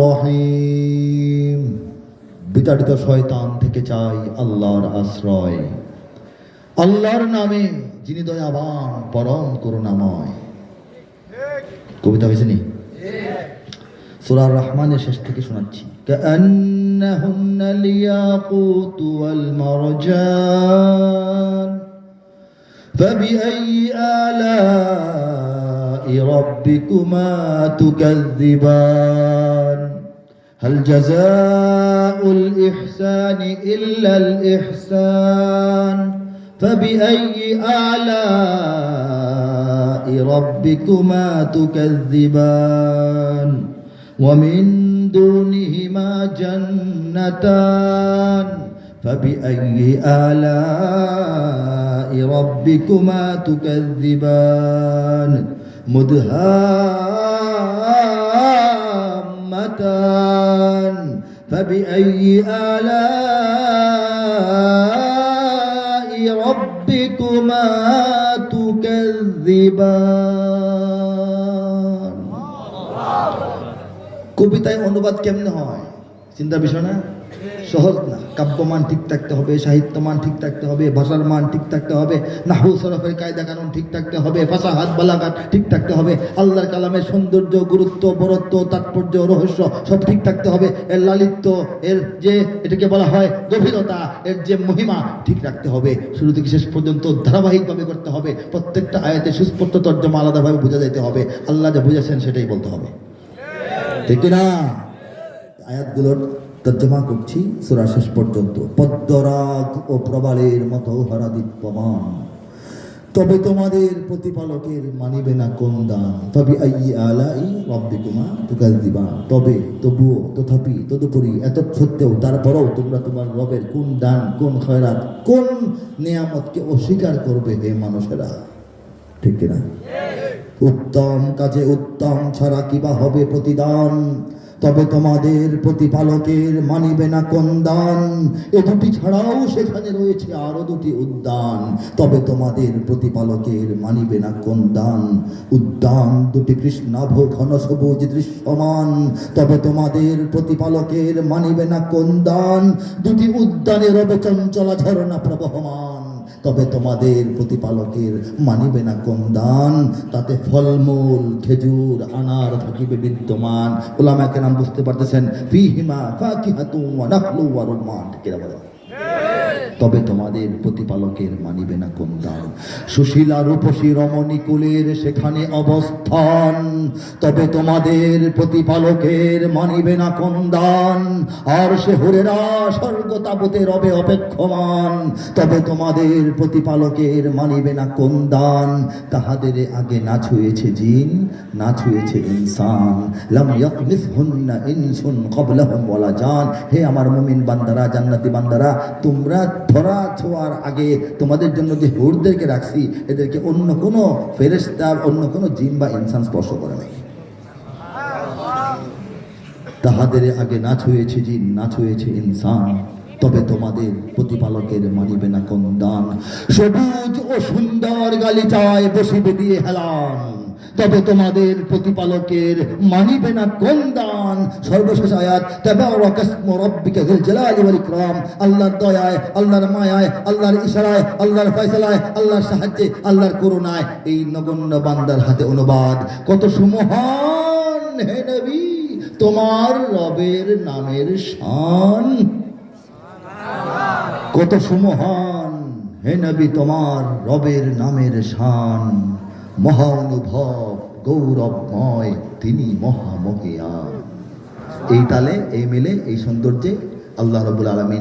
রহিম বিতাড়িত শয়তান থেকে চাই আল্লাহর আশ্রয় আল্লাহর নামে যিনি দয়াবান পরম করুণাময় কবিতা হয়েছে নি সুরার রহমানের শেষ থেকে শোনাচ্ছি كأنهن الياقوت والمرجان فبأي آلاء ربكما تكذبان هل جزاء الإحسان إلا الإحسان؟ فبأي آلاء ربكما تكذبان؟ ومن دونهما جنتان. فبأي آلاء ربكما تكذبان؟ مدهامتان. فبأي آلاء ربكما تكذبان কবিতায় অনুবাদ কেমনে হয় চিন্তা বিষয় না সহজ না। কাব্যমান ঠিক থাকতে হবে সাহিত্য মান ঠিক থাকতে হবে, ভাষার মান ঠিক থাকতে হবে নাহু সরফের কায়দা কানুন ঠিক থাকতে হবে ভাষা হাত বালাঘাট ঠিক থাকতে হবে, আল্লাহর কালামের সৌন্দর্য, গুরুত্ব, বরত্ব, তাৎপর্য, রহস্য সব ঠিক থাকতে হবে। এর লালিত্য, এর যে এটাকে বলা হয় গভীরতা, এর যে মহিমা ঠিক রাখতে হবে। শুরু থেকে শেষ পর্যন্ত ধারাবাহিকভাবে করতে হবে। প্রত্যেকটা আয়াতে সুস্পষ্ট তর্জমা আলাদাভাবে বোঝা যেতে হবে। আল্লাহ যা বুঝেছেন সেটাই বলতে হবে। ঠিক না আয়াতগুলোর তর্জমা করছি সুরা শেষ পর্যন্ত। পদ্মরাগ ও প্রবালের মতো হারা দীপ্যমান। তবে তোমাদের প্রতিপালকের মানিবে না কোন দান। তবে আই আলাই তুকাল দিবা তবে তবুও তথাপি তদুপরি এত সত্ত্বেও তারপরেও তোমরা তোমার রবের কোন দান কোন খয়রাত কোন নিয়ামতকে অস্বীকার করবে হে মানুষেরা? ঠিক কিনা? উত্তম কাজে উত্তম ছাড়া কিবা হবে প্রতিদান? তবে তোমাদের প্রতিপালকের মানিবে না কোন দান? এ দুটি ছাড়াও সেখানে রয়েছে আরও দুটি উদ্যান। তবে তোমাদের প্রতিপালকের মানিবে না কোন দান? উদ্যান দুটি কৃষ্ণাভ ঘন সবুজ দৃশ্যমান। তবে তোমাদের প্রতিপালকের মানিবে না কোন দান? দুটি উদ্যানের রবে চঞ্চলা ঝরনা প্রবহমান। তবে তোমাদের প্রতিপালকের মানিবে না কোন দান, তাতে ফলমূল, খেজুর, আনার থাকিবে বিদ্যমান। ওলামাকে নাম বুঝতে পারতেছেন, ফিহিমা ফাকিহাতু ওয়া নাখলু ওয়া রুম্মান। ঠিক? তবে তোমাদের প্রতিপালকের মানিবে না কোন দান সুশীলা রূপসী রমণী কুলের সেখানে অবস্থান। তবে তোমাদের প্রতিপালকের মানিবে না কোন দান আর সে হরেরা স্বর্গ তাবতে রবে অপেক্ষমান। তবে তোমাদের প্রতিপালকের মানিবে না কোন দান তাহাদের আগে না ছুঁয়েছে জিন, না ছুঁয়েছে ইনসান। ইনসুন ক্বাবলাহুম ওয়ালা জান। হে আমার মুমিন বান্দারা, জান্নাতি বান্দারা, তোমরা ধরা ছোঁয়ার আগে তোমাদের জন্য যে হুরদেরকে রাখছি, এদেরকে অন্য কোনো ফেরেশতা অন্য কোনো জিন বা ইনসান স্পর্শ করে নাই। তাহাদের আগে না ছুঁয়েছে জিন না ছুঁয়েছে ইনসান। তবে তোমাদের প্রতিপালকের মানিবে না কোন দান সবুজ ও সুন্দর গালিচায় বসিবে দিয়ে হেলান। তবে তোমাদের প্রতিপালকের মানিবে না কোন দান? সর্বশেষ আয়াত তবে রব্বিকা আল্লাহর দয়ায়, আল্লাহর মায়ায়, আল্লাহর ইশারায়, আল্লাহর ফয়সালায়, আল্লাহর সাহায্যে, আল্লাহর করুণায়। এই নগণ্য বান্দার হাতে অনুবাদ। কত সুমহান, হে নবী, তোমার রবের নামের শান। কত সুমহান, হে নবী, তোমার রবের নামের শান। মহানুভব গৌরবময় তিনি মহামহিয়ান এই তালে এই মেলে এই সৌন্দর্যে আল্লাহ রবুল আলমিন